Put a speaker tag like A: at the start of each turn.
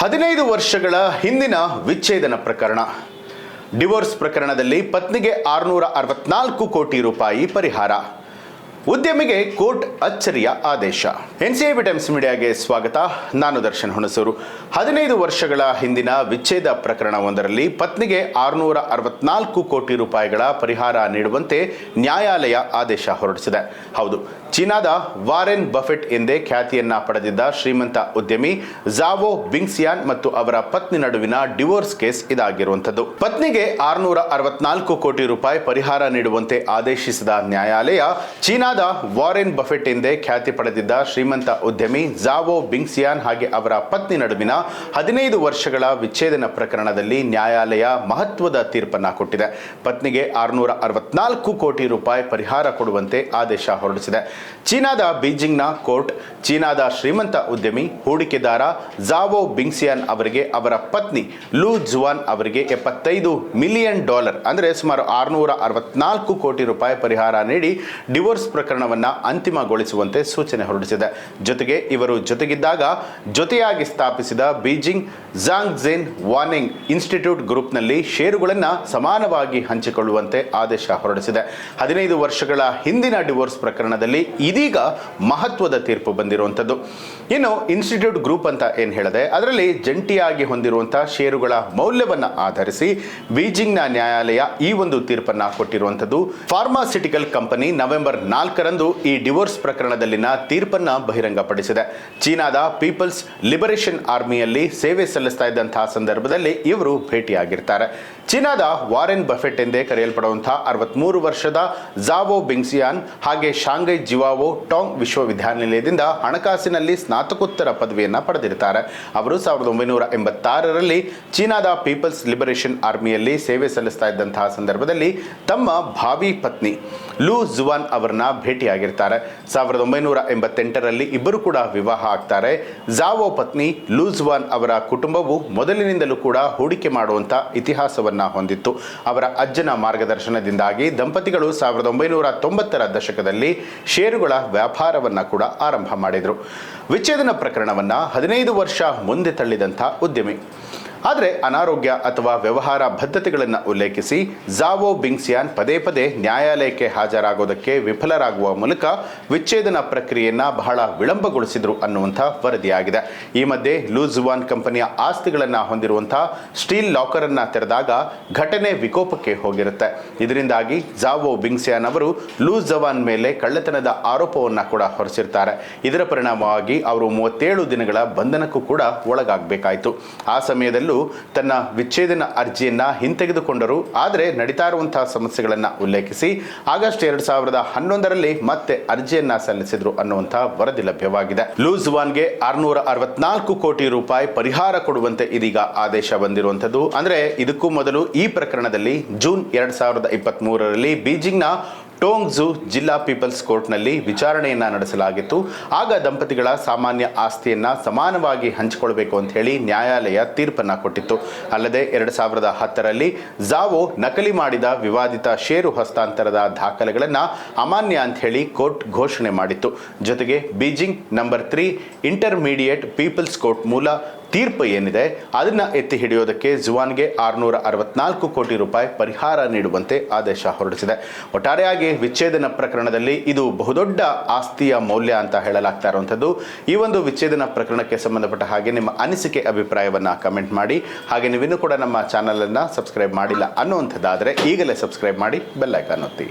A: ಹದಿನೈದು ವರ್ಷಗಳ ಹಿಂದಿನ ವಿಚ್ಛೇದನ ಪ್ರಕರಣ. ಡಿವೋರ್ಸ್ ಪ್ರಕರಣದಲ್ಲಿ ಪತ್ನಿಗೆ ಆರುನೂರ ಅರವತ್ನಾಲ್ಕು ಕೋಟಿ ರೂಪಾಯಿ ಪರಿಹಾರ. ಉದ್ಯಮಿಗೆ ಕೋರ್ಟ್ ಅಚ್ಚರಿಯ ಆದೇಶ. ಎನ್ಸಿಐಬಿ ಟೈಮ್ಸ್ ಮೀಡಿಯಾಗೆ ಸ್ವಾಗತ. ನಾನು ದರ್ಶನ್ ಹುಣಸೂರು. ಹದಿನೈದು ವರ್ಷಗಳ ಹಿಂದಿನ ವಿಚ್ಛೇದ ಪ್ರಕರಣವೊಂದರಲ್ಲಿ ಪತ್ನಿಗೆ ಆರುನೂರ ಅರವತ್ನಾಲ್ಕು ಕೋಟಿ ರೂಪಾಯಿಗಳ ಪರಿಹಾರ ನೀಡುವಂತೆ ನ್ಯಾಯಾಲಯ ಆದೇಶ ಹೊರಡಿಸಿದೆ. ಹೌದು, ಚೀನಾದ ವಾರೆನ್ ಬಫೆಟ್ ಎಂದೇ ಖ್ಯಾತಿಯನ್ನ ಪಡೆದಿದ್ದ ಶ್ರೀಮಂತ ಉದ್ಯಮಿ ಜಾವೋ ಬಿಂಗ್ಸಿಯಾನ್ ಮತ್ತು ಅವರ ಪತ್ನಿ ನಡುವಿನ ಡಿವೋರ್ಸ್ ಕೇಸ್ ಇದಾಗಿರುವಂಥದ್ದು. ಪತ್ನಿಗೆ ಆರುನೂರ ಅರವತ್ನಾಲ್ಕು ಕೋಟಿ ರೂಪಾಯಿ ಪರಿಹಾರ ನೀಡುವಂತೆ ಆದೇಶಿಸಿದ ನ್ಯಾಯಾಲಯ ಚೀನಾದ ವಾರೆನ್ ಬಫೆಟ್ ಎಂದೇ ಖ್ಯಾತಿ ಪಡೆದಿದ್ದ ಶ್ರೀಮಂತ ಉದ್ಯಮಿ ಜಾವೋ ಬಿಂಗ್ಸಿಯಾನ್ ಹಾಗೆ ಅವರ ಪತ್ನಿ ನಡುವಿನ ಹದಿನೈದು ವರ್ಷಗಳ ವಿಚ್ಛೇದನ ಪ್ರಕರಣದಲ್ಲಿ ನ್ಯಾಯಾಲಯ ಮಹತ್ವದ ತೀರ್ಪನ್ನ ಕೊಟ್ಟಿದೆ. ಪತ್ನಿಗೆ ಆರುನೂರ ಅರವತ್ನಾಲ್ಕು ಕೋಟಿ ರೂಪಾಯಿ ಪರಿಹಾರ ಕೊಡುವಂತೆ ಆದೇಶ ಹೊರಡಿಸಿದೆ. ಚೀನಾದ ಬೀಜಿಂಗ್ನ ಕೋರ್ಟ್, ಚೀನಾದ ಶ್ರೀಮಂತ ಉದ್ಯಮಿ, ಹೂಡಿಕೆದಾರ ಜಾವೋ ಬಿಂಗ್ಸಿಯಾನ್ ಅವರಿಗೆ, ಅವರ ಪತ್ನಿ ಲೂ ಜುವಾನ್ ಅವರಿಗೆ ಎಪ್ಪತ್ತೈದು ಮಿಲಿಯನ್ ಡಾಲರ್, ಅಂದರೆ ಸುಮಾರು ಆರುನೂರ ಅರವತ್ನಾಲ್ಕು ಕೋಟಿ ರೂಪಾಯಿ ಪರಿಹಾರ ನೀಡಿ ಡಿವೋರ್ಸ್ ಪ್ರಕರಣವನ್ನ ಅಂತಿಮಗೊಳಿಸುವಂತೆ ಸೂಚನೆ ಹೊರಡಿಸಿದೆ. ಜೊತೆಗೆ ಇವರು ಜೊತೆಗಿದ್ದಾಗ ಜೊತೆಯಾಗಿ ಸ್ಥಾಪಿಸಿದ Beijing Zhang Zhen Waning institute ಗ್ರೂಪ್ನಲ್ಲಿ ಷೇರುಗಳನ್ನು ಸಮಾನವಾಗಿ ಹಂಚಿಕೊಳ್ಳುವಂತೆ ಆದೇಶ ಹೊರಡಿಸಿದೆ. ಹದಿನೈದು ವರ್ಷಗಳ ಹಿಂದಿನ ಡಿವೋರ್ಸ್ ಪ್ರಕರಣದಲ್ಲಿ ಇದೀಗ ಮಹತ್ವದ ತೀರ್ಪು ಬಂದಿರುವಂಥದ್ದು. ಇನ್ನು ಇನ್ಸ್ಟಿಟ್ಯೂಟ್ ಗ್ರೂಪ್ ಅಂತ ಏನು ಹೇಳಿದೆ, ಅದರಲ್ಲಿ ಜಂಟಿಯಾಗಿ ಹೊಂದಿರುವಂಥ ಷೇರುಗಳ ಮೌಲ್ಯವನ್ನು ಆಧರಿಸಿ ಬೀಜಿಂಗ್ನ ನ್ಯಾಯಾಲಯ ಈ ಒಂದು ತೀರ್ಪನ್ನ ಕೊಟ್ಟಿರುವಂಥದ್ದು. ಫಾರ್ಮಾಸಿಟಿಕಲ್ ಕಂಪನಿ ನವೆಂಬರ್ ನಾಲ್ಕರಂದು ಈ ಡಿವೋರ್ಸ್ ಪ್ರಕರಣದಲ್ಲಿನ ತೀರ್ಪನ್ನ ಬಹಿರಂಗಪಡಿಸಿದೆ. ಚೀನಾದ ಪೀಪಲ್ಸ್ ಲಿಬರೇಷನ್ ಆರ್ಮಿಯಲ್ಲಿ ಸೇವೆ ಸಲ್ಲಿಸ್ತಾ ಇದ್ದಂತಹ ಸಂದರ್ಭದಲ್ಲಿ ಇವರು ಭೇಟಿಯಾಗಿರ್ತಾರೆ. ಚೀನಾದ ವಾರೆನ್ ಬಫೆಟ್ ಎಂದೇ ಕರೆಯಲ್ಪಡುವಂತಹ ಅರವತ್ಮೂರು ವರ್ಷದ ಜಾವೋ ಬಿಂಗ್ಸಿಯಾನ್ ಹಾಗೆ ಶಾಂಘೈ ಜಿವಾವೋ ಟಾಂಗ್ ವಿಶ್ವವಿದ್ಯಾನಿಲಯದಿಂದ ಹಣಕಾಸಿನಲ್ಲಿ ಸ್ನಾತಕೋತ್ತರ ಪದವಿಯನ್ನ ಪಡೆದಿರ್ತಾರೆ. ಅವರು ಸಾವಿರದ ಒಂಬೈನೂರ ಎಂಬತ್ತಾರರಲ್ಲಿ ಚೀನಾದ ಪೀಪಲ್ಸ್ ಲಿಬರೇಷನ್ ಆರ್ಮಿಯಲ್ಲಿ ಸೇವೆ ಸಲ್ಲಿಸ್ತಾ ಇದ್ದಂತಹ ಸಂದರ್ಭದಲ್ಲಿ ತಮ್ಮ ಭಾವಿ ಪತ್ನಿ ಲೂ ಜುವಾನ್ ಅವರನ್ನ ಭೇಟಿಯಾಗಿರ್ತಾರೆ. ಸಾವಿರದ ಒಂಬೈನೂರ ಎಂಬತ್ತೆಂಟರಲ್ಲಿ ಇಬ್ಬರು ಕೂಡ ವಿವಾಹ ಆಗ್ತಾರೆ. ಜಾವೋ ಪತ್ನಿ ಲೂಝ್ವಾನ್ ಅವರ ಕುಟುಂಬವು ಮೊದಲಿನಿಂದಲೂ ಕೂಡ ಹೂಡಿಕೆ ಮಾಡುವಂಥ ಇತಿಹಾಸವನ್ನು ಹೊಂದಿತ್ತು. ಅವರ ಅಜ್ಜನ ಮಾರ್ಗದರ್ಶನದಿಂದಾಗಿ ದಂಪತಿಗಳು ಸಾವಿರದ ಒಂಬೈನೂರ ತೊಂಬತ್ತರ ದಶಕದಲ್ಲಿ ಷೇರುಗಳ ವ್ಯಾಪಾರವನ್ನು ಕೂಡ ಆರಂಭ ಮಾಡಿದರು. ವಿಚ್ಛೇದನ ಪ್ರಕರಣವನ್ನು ಹದಿನೈದು ವರ್ಷ ಮುಂದೆ ತಳ್ಳಿದಂಥ ಉದ್ಯಮಿ. ಆದರೆ ಅನಾರೋಗ್ಯ ಅಥವಾ ವ್ಯವಹಾರ ಬದ್ಧತೆಗಳನ್ನು ಉಲ್ಲೇಖಿಸಿ ಜಾವೋ ಬಿಂಗ್ಸಿಯಾನ್ ಪದೇ ಪದೇ ನ್ಯಾಯಾಲಯಕ್ಕೆ ಹಾಜರಾಗೋದಕ್ಕೆ ವಿಫಲರಾಗುವ ಮೂಲಕ ವಿಚ್ಛೇದನ ಪ್ರಕ್ರಿಯೆಯನ್ನು ಬಹಳ ವಿಳಂಬಗೊಳಿಸಿದ್ರು ಅನ್ನುವಂಥ ವರದಿಯಾಗಿದೆ. ಈ ಮಧ್ಯೆ ಲೂಜುವಾನ್ ಕಂಪನಿಯ ಆಸ್ತಿಗಳನ್ನು ಹೊಂದಿರುವಂಥ ಸ್ಟೀಲ್ ಲಾಕರ್ ಅನ್ನು ತೆರೆದಾಗ ಘಟನೆ ವಿಕೋಪಕ್ಕೆ ಹೋಗಿರುತ್ತೆ. ಇದರಿಂದಾಗಿ ಜಾವೋ ಬಿಂಗ್ಸಿಯಾನ್ ಅವರು ಜವಾನ್ ಮೇಲೆ ಕಳ್ಳತನದ ಆರೋಪವನ್ನು ಕೂಡ ಹೊರಿಸಿರ್ತಾರೆ. ಇದರ ಪರಿಣಾಮವಾಗಿ ಅವರು ಮೂವತ್ತೇಳು ದಿನಗಳ ಬಂಧನಕ್ಕೂ ಕೂಡ ಒಳಗಾಗಬೇಕಾಯಿತು. ಆ ಸಮಯದಲ್ಲೂ ತನ್ನ ವಿಚ್ಛೇದನ ಅರ್ಜಿಯನ್ನು ಹಿಂತೆಗೆದುಕೊಂಡರು. ಆದರೆ ನಡೀತಾ ಇರುವಂತಹ ಸಮಸ್ಯೆಗಳನ್ನು ಉಲ್ಲೇಖಿಸಿ, ಆಗಸ್ಟ್ ಎರಡು ಸಾವಿರದ ಹನ್ನೊಂದರಲ್ಲಿ ಮತ್ತೆ ಅರ್ಜಿಯನ್ನ ಸಲ್ಲಿಸಿದ್ರು ಅನ್ನುವಂತಹ ವರದಿ ಲಭ್ಯವಾಗಿದೆ. ಲೂಸ್ ವಾನ್ಗೆ ಆರ್ನೂರ ಅರವತ್ನಾಲ್ಕು ಕೋಟಿ ರೂಪಾಯಿ ಪರಿಹಾರ ಕೊಡುವಂತೆ ಇದೀಗ ಆದೇಶ ಬಂದಿರುವಂತದ್ದು ಅಂದ್ರೆ ಇದಕ್ಕೂ ಮೊದಲು ಈ ಪ್ರಕರಣದಲ್ಲಿ ಜೂನ್ ಎರಡ್ ಸಾವಿರದ ಇಪ್ಪತ್ತ್ ಮೂರರಲ್ಲಿ ಬೀಜಿಂಗ್ನ ಟೋಂಗ್ಜು ಜಿಲ್ಲಾ ಪೀಪಲ್ಸ್ ಕೋರ್ಟ್ನಲ್ಲಿ ವಿಚಾರಣೆಯನ್ನು ನಡೆಸಲಾಗಿತ್ತು. ಆಗ ದಂಪತಿಗಳ ಸಾಮಾನ್ಯ ಆಸ್ತಿಯನ್ನ ಸಮಾನವಾಗಿ ಹಂಚಿಕೊಳ್ಬೇಕು ಅಂತ ಹೇಳಿ ನ್ಯಾಯಾಲಯ ತೀರ್ಪನ್ನ ಕೊಟ್ಟಿತ್ತು. ಅಲ್ಲದೆ ಎರಡು ಸಾವಿರದ ಹತ್ತರಲ್ಲಿ ಜಾವೋ ನಕಲಿ ಮಾಡಿದ ವಿವಾದಿತ ಷೇರು ಹಸ್ತಾಂತರದ ದಾಖಲೆಗಳನ್ನ ಅಮಾನ್ಯ ಅಂತ ಹೇಳಿ ಕೋರ್ಟ್ ಘೋಷಣೆ ಮಾಡಿತ್ತು. ಜೊತೆಗೆ Beijing number three intermediate people's court ಮೂಲ ತೀರ್ಪು ಏನಿದೆ, ಅದನ್ನು ಎತ್ತಿ ಹಿಡಿಯೋದಕ್ಕೆ ಜುವಾನ್ಗೆ ಆರುನೂರ ಅರವತ್ನಾಲ್ಕು ಕೋಟಿ ರೂಪಾಯಿ ಪರಿಹಾರ ನೀಡುವಂತೆ ಆದೇಶ ಹೊರಡಿಸಿದೆ. ಒಟ್ಟಾರೆಯಾಗಿ ವಿಚ್ಛೇದನ ಪ್ರಕರಣದಲ್ಲಿ ಇದು ಬಹುದೊಡ್ಡ ಆಸ್ತಿಯ ಮೌಲ್ಯ ಅಂತ ಹೇಳಲಾಗ್ತಾ ಇರುವಂಥದ್ದು. ಈ ಒಂದು ವಿಚ್ಛೇದನ ಪ್ರಕರಣಕ್ಕೆ ಸಂಬಂಧಪಟ್ಟ ಹಾಗೆ ನಿಮ್ಮ ಅನಿಸಿಕೆ, ಅಭಿಪ್ರಾಯವನ್ನು ಕಮೆಂಟ್ ಮಾಡಿ. ಹಾಗೆ ನೀವಿನ್ನೂ ಕೂಡ ನಮ್ಮ ಚಾನಲನ್ನು ಸಬ್ಸ್ಕ್ರೈಬ್ ಮಾಡಿಲ್ಲ ಅನ್ನುವಂಥದ್ದಾದರೆ ಈಗಲೇ ಸಬ್ಸ್ಕ್ರೈಬ್ ಮಾಡಿ ಬೆಲ್ಲೈಕನ್ ಒತ್ತಿ.